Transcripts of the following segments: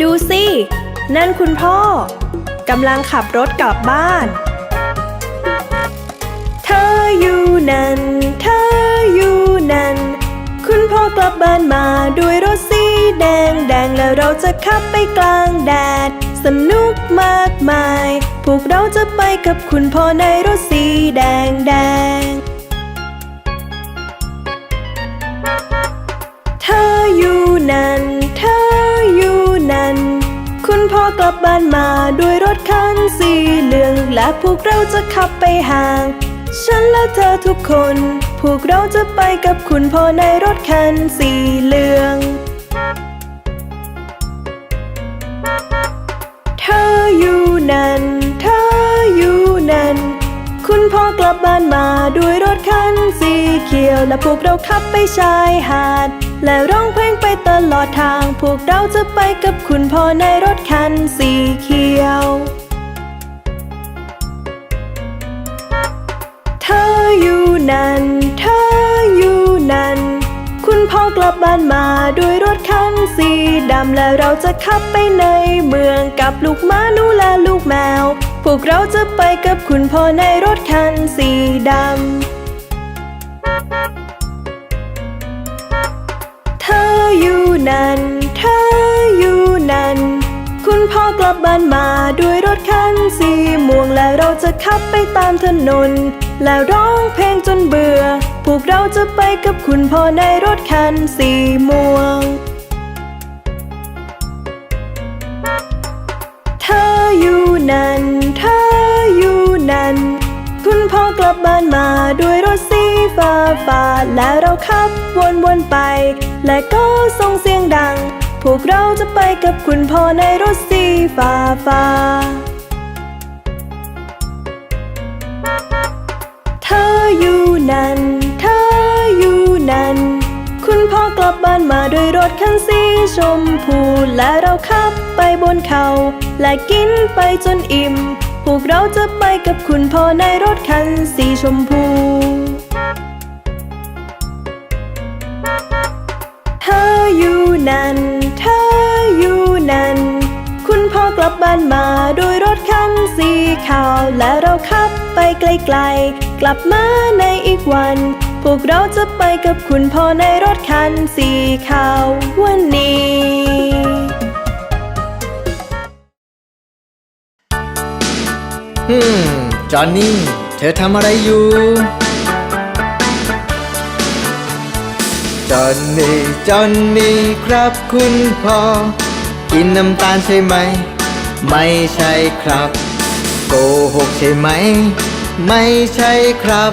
ดูสิ นั่นคุณพ่อกำลังขับรถกลับบ้าน เธออยู่นั่น เธออยู่นั่น คุณพ่อกลับบ้านมาด้วยรถสีแดงแดงแล้วเราจะขับไปกลางแดด สนุกมากมาย พวกเราจะไปกับคุณพ่อในรถสีแดง และพวกเราจะขับไปห่าง ฉันและเธอทุกคน พวกเราจะไปกับคุณพ่อในรถคันสีเหลือง เธออยู่นั่น เธออยู่นั่น คุณพ่อกลับบ้านมาด้วยรถคันสีเขียว และพวกเราขับไปชายหาด และร้องเพลงไปตลอดทาง พวกเราจะไปกับคุณพ่อในรถคันสีเขียว ลับบ้านมาด้วยรถคันสีดำและเราจะขับไปในเมืองกับลูกม้าหนูและลูกแมว พวกเราจะไปกับคุณพ่อในรถคันสีดำ เธออยู่นั่น เธออยู่นั่น คุณพ่อกลับบ้านมาด้วยรถ นสีม่วงและเราจะขับไปตามถนน และร้องเพลงจนเบื่อ พวกเราจะไปกับคุณพ่อในรถคันสีม่วง เธออยู่นั่น เธออยู่นั่น คุณพ่อกลับบ้านมาด้วยรถสีฟ้าฟ้าและเราขับวนวนๆไป และก็ส่งเสียงดังพวกเราจะไปกับคุณพ่อในรถสีฟ้าฟ้า บบ้านมาด้วยรถคันสีชมพูและเราขับไปบนเขา และกินไปจนอิ่ม พวกเราจะไปกับคุณพ่อในรถคันสีชมพูเธออยู่นั่น เธออยู่นั่น คุณพ่อกลับบ้านมาด้วยรถคันสีขาว และเราขับไปไกลๆ กลับมาในอีกวัน พวกเราจะไปกับคุณพ่อในรถคันสีขาววันนี้ ฮึมจอนนี่ เธอทำอะไรอยู่ จอนนี่ จอนนี่ครับคุณพ่อ กินน้ำตาลใช่ไหม ไม่ใช่ครับ โกหกใช่ไหม ไม่ใช่ครับ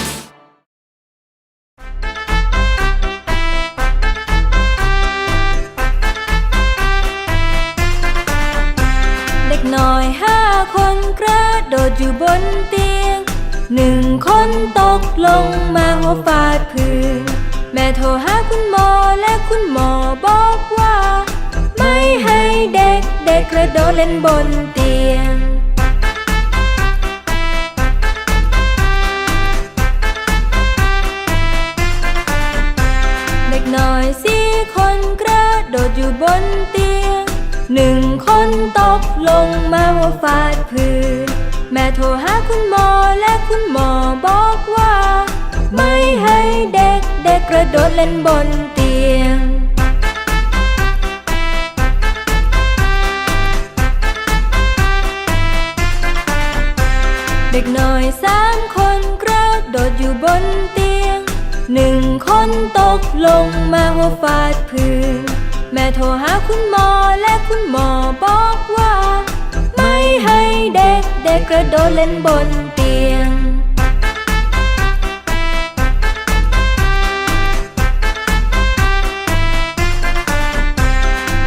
หน้อยห้าคนกระโดดอยู่บนเตียงหนึ่งคนตกลงมาหัวฟาดพื้นแม่โทรหาคุณหมอและคุณหมอบอกว่า ไม่ให้เด็กเด็กกระโดดเล่นบนเตียง หนึ่งคนตกลงมาหัวฟาดพื้นแม่โทรหาคุณหมอและคุณหมอบอกว่า ไม่ให้เด็กเด็กกระโดดเล่นบนเตียง เด็กน้อยสามคนกระโดดอยู่บนเตียงหนึ่งคนตกลงมาหัวฟาดพื้น แม่โทรหาคุณหมอและคุณหมอบอกว่า ไม่ให้เด็กเด็กกระโดดเล่นบนเตียง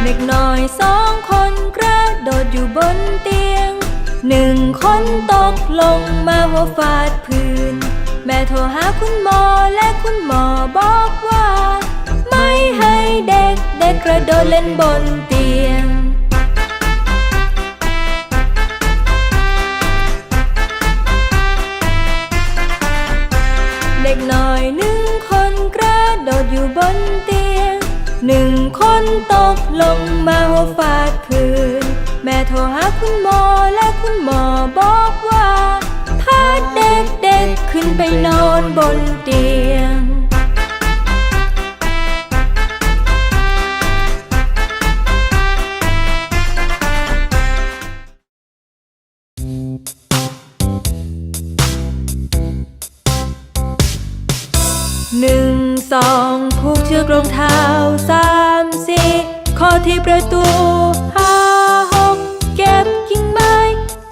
เด็กน้อยสองคนกระโดดอยู่บนเตียง หนึ่งคนตกลงมาหัวฟาดพื้น แม่โทรหาคุณหมอและคุณ กระโดดเล่นบนเตียง เด็กน้อยหนึ่งคนกระโดดอยู่บนเตียง หนึ่งคนตกลงมาหัวฟาดพื้น แม่โทรหาคุณหมอและคุณหมอบอกว่า พาเด็กเด็กๆขึ้นไปนอนบนเตียง ชือกรองเท้าสามสี่ข้อที่ประตูห้าหกเก็บกิ่งไม้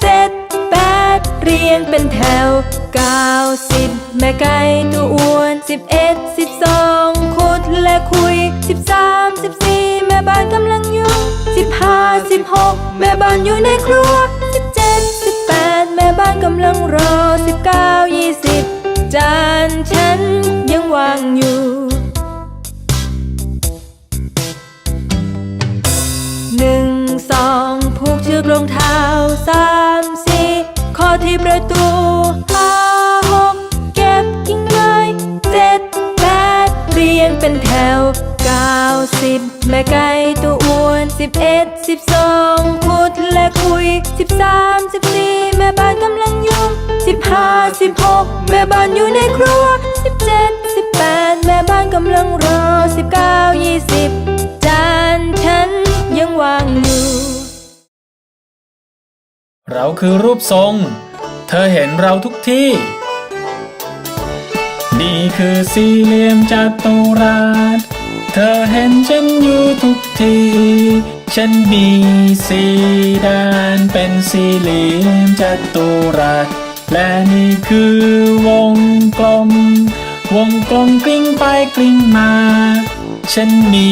เจ็ดแปดเรียงเป็นแถวเก้าสิบแม่ไก่ตัวอ้วนสิบเอ็ดสิบสองขุดและคุยสิบสามสิบสี่แม่บ้านกำลังยุ่งสิบห้าสิบหกแม่บ้านอยู่ในครัวสิบเจ็ดสิบแปดแม่บ้านกำลังรอสิบเก้ายี่สิบจา ประตูห้าหกเก็บกิ่งไม้เจ็ดแปดเรียงเป็นแถวเก้าสิบแม่ไก่ตัวอ้วนสิบเอ็ดสิบสองขุดและคุยสิบสามสิบสี่แม่บ้านกำลังยุ่งสิบห้าสิบหกแม่บ้านอยู่ในครัวสิบเจ็ดสิบแปดแม่บ้านกำลังรอสิบเก้ายี่สิบจานฉันยังวางอยู่ เราคือรูปทรง เธอเห็นเราทุกที่ นี่คือสี่เหลี่ยมจัตุรัส เธอเห็นฉันอยู่ทุกที่ฉันมีสี่ด้านเป็นสี่เหลี่ยมจัตุรัส และนี่คือวงกลม วงกลมกลิ้งไปกลิ้งมา ฉันมี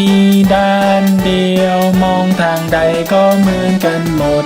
ด้านเดียวมองทางใดก็เหมือนกันหมด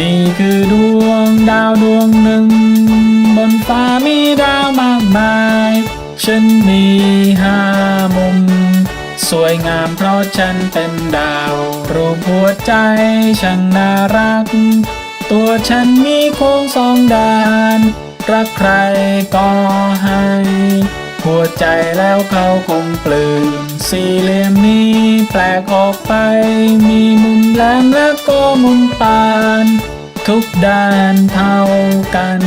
นี่คือดวงดาวดวงหนึ่ง บนฟ้ามีดาวมากมาย ฉันมีห้ามุม สวยงามเพราะฉันเป็นดาว รูปหัวใจช่างน่ารัก ตัวฉันมีโค้งสองด้าน รักใครก็ให้ หัวใจแล้วเขาคงปลื้ม สี่เหลี่ยมนี้แปลกออกไป มีมุมแหลมและก็มุมปาน ทุกด้านเท่ากัน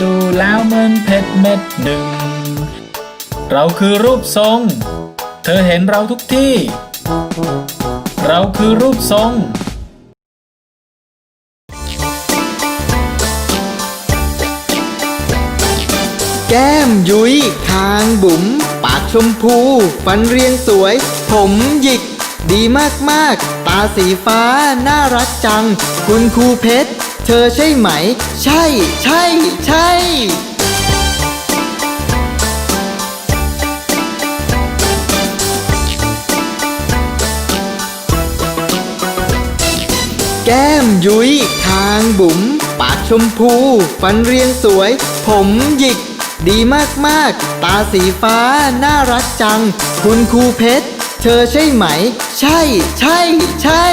ดูแล้วเหมือนเพชรเม็ดหนึ่ง เราคือรูปทรง เธอเห็นเราทุกที่ เราคือรูปทรงแก้มยุ้ยคางบุ๋ม ชมพู ฟันเรียงสวย ผมหยิก ดีมากๆ ตาสีฟ้า น่ารักจัง คุณครูเพชร เธอใช่ไหม ใช่ ใช่ ใช่แก้มยุ้ยคางบุ๋ม ปากชมพู ฟันเรียงสวย ผมหยิก ดีมากๆ ตาสีฟ้าน่ารักจัง คุณครูเพชร เธอใช่ไหม ใช่ ใช่ ใช่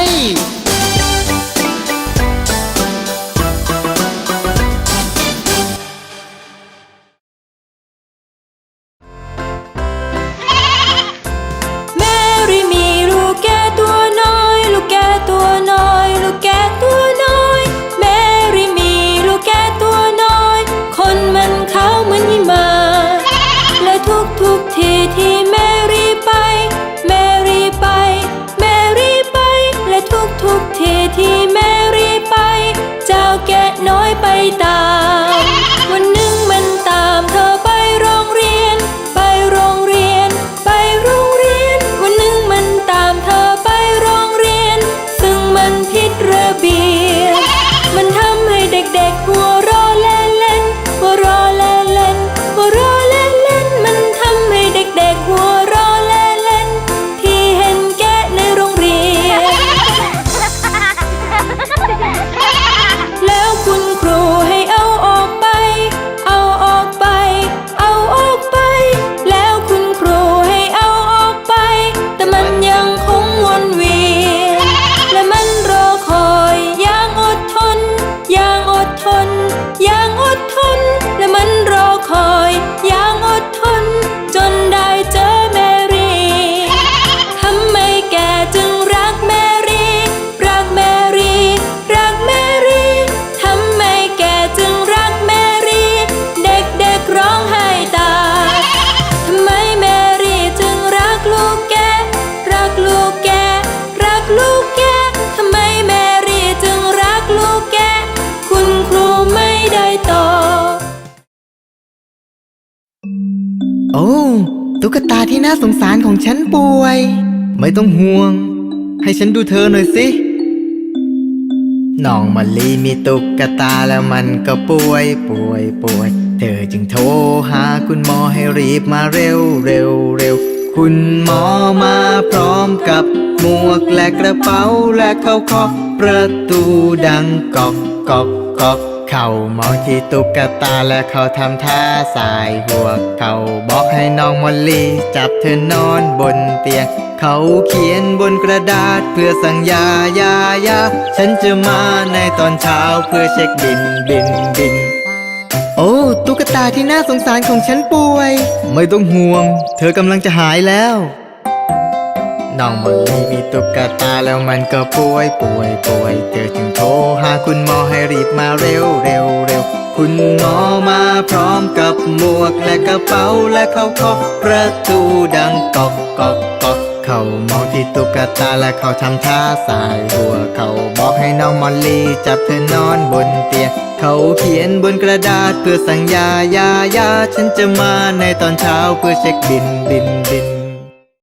น่าสงสารของฉันป่วย ไม่ต้องห่วง ให้ฉันดูเธอหน่อยสิ น้องมะลีมีตุ๊กตาแล้วมันก็ป่วย ป่วยป่วย เธอจึงโทรหาคุณหมอให้รีบมาเร็วเร็วเร็ว คุณหมอมาพร้อมกับหมวกและกระเป๋าและเขาเคาะประตูดังกอกกอกกอก เขามองที่ตุ๊กตาและเขาทำท่าสายหัว เขาบอกให้น้องมอลลี่จับเธอนอนบนเตียง เขาเขียนบนกระดาษเพื่อสั่งยายายา ฉันจะมาในตอนเช้าเพื่อเช็คบินบินบิน โอ้ตุ๊กตาที่น่าสงสารของฉันป่วย ไม่ต้องห่วง เธอกำลังจะหายแล้ว น้องมอลลี่มีตุ๊กตาแล้วมันก็ป่วยป่วยป่วยเธอจึงโทรหาคุณหมอให้รีบมาเร็วเร็วเร็วคุณหมอมาพร้อมกับหมวกและกระเป๋าและเขาเคาะประตูดังกอกกอกกอกเขามองที่ตุ๊กตาและเขาทำท่าสายหัวเขาบอกให้น้องมอลลี่จับเธอนอนบนเตียงเขาเขียนบนกระดาษเพื่อสั่งยายายาฉันจะมาในตอนเช้าเพื่อเช็คบินบินบิน